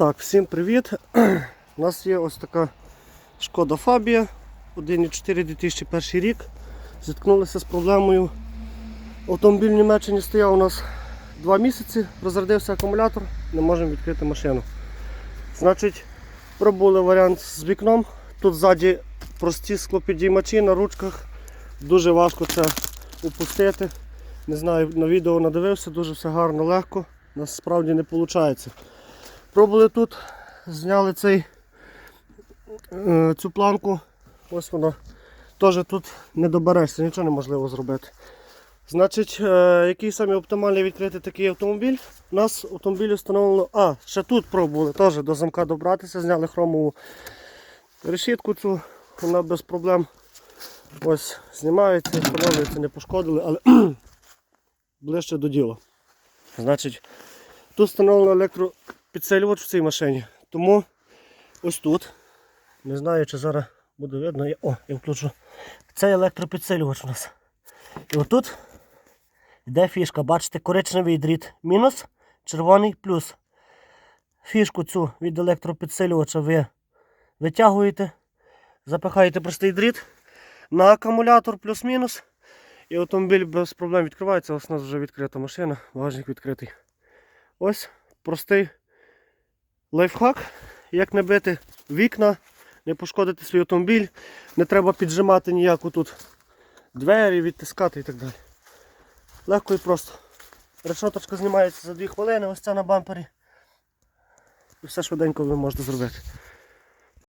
Так, всім привіт. У нас є ось така шкода Фабія 1.4 2001 рік. Зіткнулися з проблемою. Автомобіль в Німеччині стояв у нас 2 місяці, розрядився акумулятор, не можемо відкрити машину. Значить, пробули варіант з вікном. Тут ззаді прості склопідіймачі на ручках. Дуже важко це упустити. Не знаю, на відео надивився, дуже все гарно, легко. Насправді не виходить. Пробували тут, зняли цей, е, цю планку. Ось вона. Теж тут не доберешся, нічого неможливо зробити. Значить, е, який саме оптимальний відкрити такий автомобіль? У нас автомобіль встановлено. А, ще тут пробували теж до замка добратися, зняли хромову решітку цю, вона без проблем ось знімається, встановлюється, не пошкодили, але ближче до діла. Значить, тут встановлено електропідсилювач в цій машині. Тому ось тут. Не знаю, чи зараз буде видно. Я- О, я включу. Це електропідсилювач у нас. І отут йде фішка. Бачите, коричневий дріт мінус, червоний плюс. Фішку цю від електропідсилювача ви витягуєте, запихаєте простий дріт на акумулятор плюс-мінус. І автомобіль без проблем відкривається. Ось у нас вже відкрита машина, багажник відкритий. Ось простий лайфхак, як не бити вікна, не пошкодити свій автомобіль, не треба піджимати ніяку тут двері, відтискати і так далі. Легко і просто. Решоточка знімається за 2 хвилини, ось ця на бампері. І все швиденько ви можете зробити.